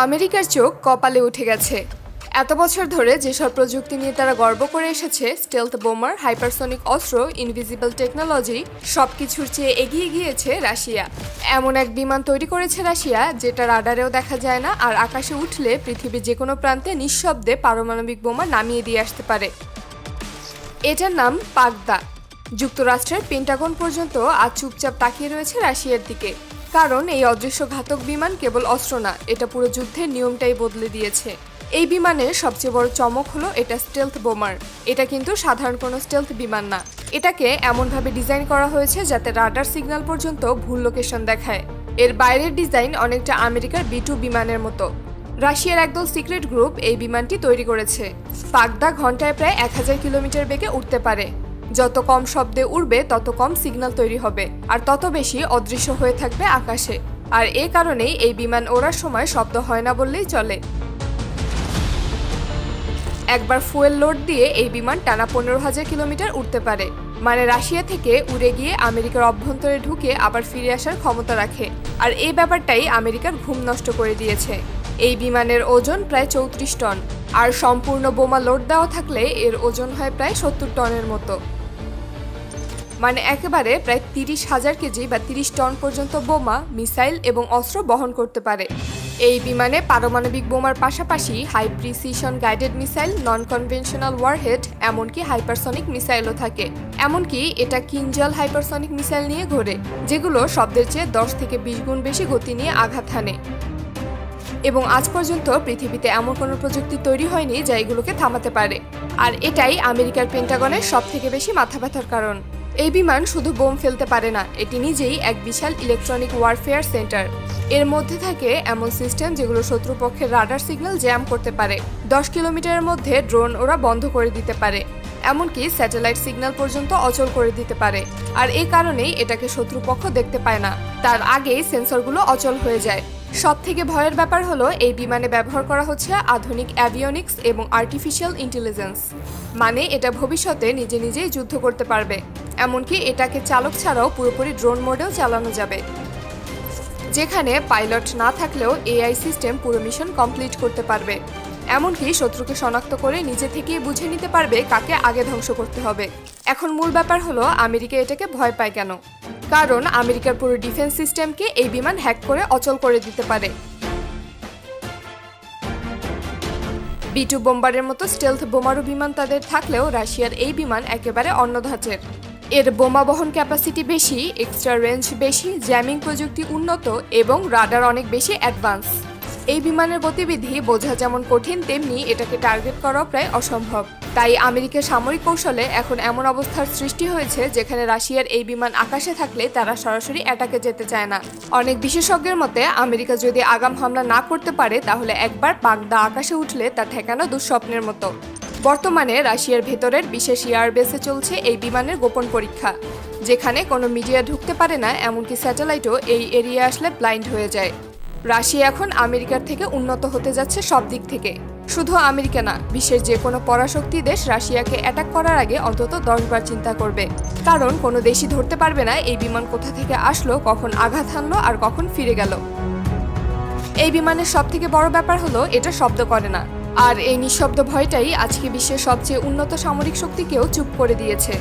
আমেরিকার চোখ কপালে উঠে গেছে। এত বছর ধরে যেসব প্রযুক্তি নিয়ে তারা গর্ব করে এসেছে, স্টেলথ বোমার, হাইপারসনিক অস্ত্র ইনভিজিবল টেকনোলজি সব কিছুর চেয়ে এগিয়ে গিয়েছে রাশিয়া। এমন এক বিমান তৈরি করেছে রাশিয়া, যেটা রাডারেও দেখা যায় না আর আকাশে উঠলে পৃথিবীর যে কোনো প্রান্তে নিঃশব্দে পারমাণবিক বোমা নামিয়ে দিয়ে আসতে পারে। এটার নাম পাগদা। যুক্তরাষ্ট্রের পেন্টাগন পর্যন্ত আজ চুপচাপ তাকিয়ে রয়েছে রাশিয়ার দিকে। কারণ এই অদৃশ্য ঘাতক বিমান কেবল অস্ত্র না, এটা পুরো যুদ্ধের নিয়মটাই বদলে দিয়েছে। এই বিমানের সবচেয়ে বড় চমক হলো এটা স্টেলথ বোমার। এটা কিন্তু সাধারণ কোনো স্টেলথ বিমান না। এটাকে এমনভাবে ডিজাইন করা হয়েছে যাতে রাডার সিগন্যাল পর্যন্ত ভুল লোকেশন দেখায়। এর বাইরের ডিজাইন অনেকটা আমেরিকার বি টু বিমানের মতো। রাশিয়ার একদল সিক্রেট গ্রুপ এই বিমানটি তৈরি করেছে। পাগদা ঘন্টায় প্রায় এক হাজার কিলোমিটার বেগে উঠতে পারে। যত কম শব্দে উড়বে, তত কম সিগন্যাল তৈরি হবে। আর তত বেশি অদৃশ্য হয়ে থাকবে আকাশে। আর এ কারণেই এই বিমান ওড়ার সময় শব্দ হয় না বললেই চলে। একবার ফুয়েল লোড দিয়ে এই বিমান টানা পনেরো হাজার কিলোমিটার উঠতে পারে। মানে রাশিয়া থেকে উড়ে গিয়ে আমেরিকার অভ্যন্তরে ঢুকে আবার ফিরে আসার ক্ষমতা রাখে। আর এই ব্যাপারটাই আমেরিকার ঘুম নষ্ট করে দিয়েছে। এই বিমানের ওজন প্রায় চৌত্রিশ টন। আর সম্পূর্ণ বোমা লোড দেওয়া থাকলে এর ওজন হয় প্রায় সত্তর টনের মতো। মানে একেবারে প্রায় তিরিশ হাজার কেজি বা তিরিশ টন পর্যন্ত বোমা, মিসাইল এবং অস্ত্র বহন করতে পারে। এই বিমানে পারমাণবিক বোমার পাশাপাশি high precision guided missile non conventional warhead এমনকি হাইপারসনিক মিসাইলও থাকে। এমনকি এটা কিঞ্জল হাইপারসনিক মিসাইল নিয়ে ঘোরে, যেগুলো শব্দের চেয়ে দশ থেকে বিশ গুণ বেশি গতি নিয়ে আঘাত হানে। এবং আজ পর্যন্ত পৃথিবীতে এমন কোনো প্রযুক্তি তৈরি হয়নি যা এগুলোকে থামাতে পারে। আর এটাই আমেরিকার পেন্টাগনের সব থেকে বেশি মাথা ব্যথার কারণ। এই বিমান শুধু বোম ফেলতে পারে না, এটি নিজেই এক বিশাল ইলেকট্রনিক ওয়ারফেয়ার সেন্টার এর মধ্যে থাকে এমন সিস্টেম যেগুলো শত্রুপক্ষের রাডার সিগন্যাল জ্যাম করতে পারে। দশ কিলোমিটারের মধ্যে ড্রোন ওরা বন্ধ করে দিতে পারে। এমনকি স্যাটেলাইট সিগন্যাল পর্যন্ত অচল করে দিতে পারে। আর এই কারণেই এটাকে শত্রুপক্ষ দেখতে পায় না। তার আগেই সেন্সরগুলো অচল হয়ে যায়। সব থেকে ভয়ের ব্যাপার হলো, এই বিমানে ব্যবহার করা হচ্ছে আধুনিক অ্যাভিওনিক্স এবং আর্টিফিশিয়াল ইন্টেলিজেন্স মানে এটা ভবিষ্যতে নিজে নিজেই যুদ্ধ করতে পারবে। এমনকি এটাকে চালক ছাড়াও পুরোপুরি ড্রোন মোডেও চালানো যাবে। যেখানে পাইলট না থাকলেও এআই সিস্টেম পুরো মিশন কমপ্লিট করতে পারবে। এমনকি শত্রুকে শনাক্ত করে নিজে থেকেই বুঝে নিতে পারবে কাকে আগে ধ্বংস করতে হবে। এখন মূল ব্যাপার হলো, আমেরিকা এটাকে ভয় পায় কেন? কারণ আমেরিকার পুরো ডিফেন্স সিস্টেমকে এই বিমান হ্যাক করে অচল করে দিতে পারে। বিটু বোম্বারের মতো স্টেলথ বোমারু বিমান তাদের থাকলেও রাশিয়ার এই বিমান একেবারে অন্য ধাঁচের। এর বোমা বহন ক্যাপাসিটি বেশি এক্সট্রা রেঞ্জ বেশি জ্যামিং প্রযুক্তি উন্নত এবং রাডার অনেক বেশি অ্যাডভান্স এই বিমানের গতিবিধি বোঝা যেমন কঠিন, তেমনি এটাকে টার্গেট করাও প্রায় অসম্ভব। তাই আমেরিকার সামরিক কৌশলে এখন এমন অবস্থার সৃষ্টি হয়েছে যেখানে রাশিয়ার এই বিমান আকাশে থাকলে তারা সরাসরি অ্যাটাকে যেতে চায় না। অনেক বিশেষজ্ঞের মতে, আমেরিকা যদি আগাম হামলা না করতে পারে, তাহলে একবার বাগদা আকাশে উঠলে তা ঠেকানো দুঃস্বপ্নের মতো। বর্তমানে রাশিয়ার ভেতরের বিশেষ এয়ারবেসে চলছে এই বিমানের গোপন পরীক্ষা। যেখানে কোনো মিডিয়া ঢুকতে পারে না, এমনকি স্যাটেলাইটও এই এরিয়া আসলে ব্লাইন্ড হয়ে যায়। রাশিয়া এখন আমেরিকার থেকে উন্নত হতে যাচ্ছে সব দিক থেকে। শুধু আমেরিকা না, বিশ্বের যে কোনো পরাশক্তি দেশ রাশিয়াকে অ্যাটাক করার আগে অন্তত দশবার চিন্তা করবে। কারণ কোনো দেশই ধরতে পারবে না এই বিমান কোথা থেকে আসলো, কখন আঘাত হানলো আর কখন ফিরে গেল। এই বিমানের সব থেকে বড় ব্যাপার হলো, এটা শব্দ করে না। আর এই নিঃশব্দ ভয়টাই আজকে বিশ্বের সবচেয়ে উন্নত সামরিক শক্তিকেও চুপ করে দিয়েছে।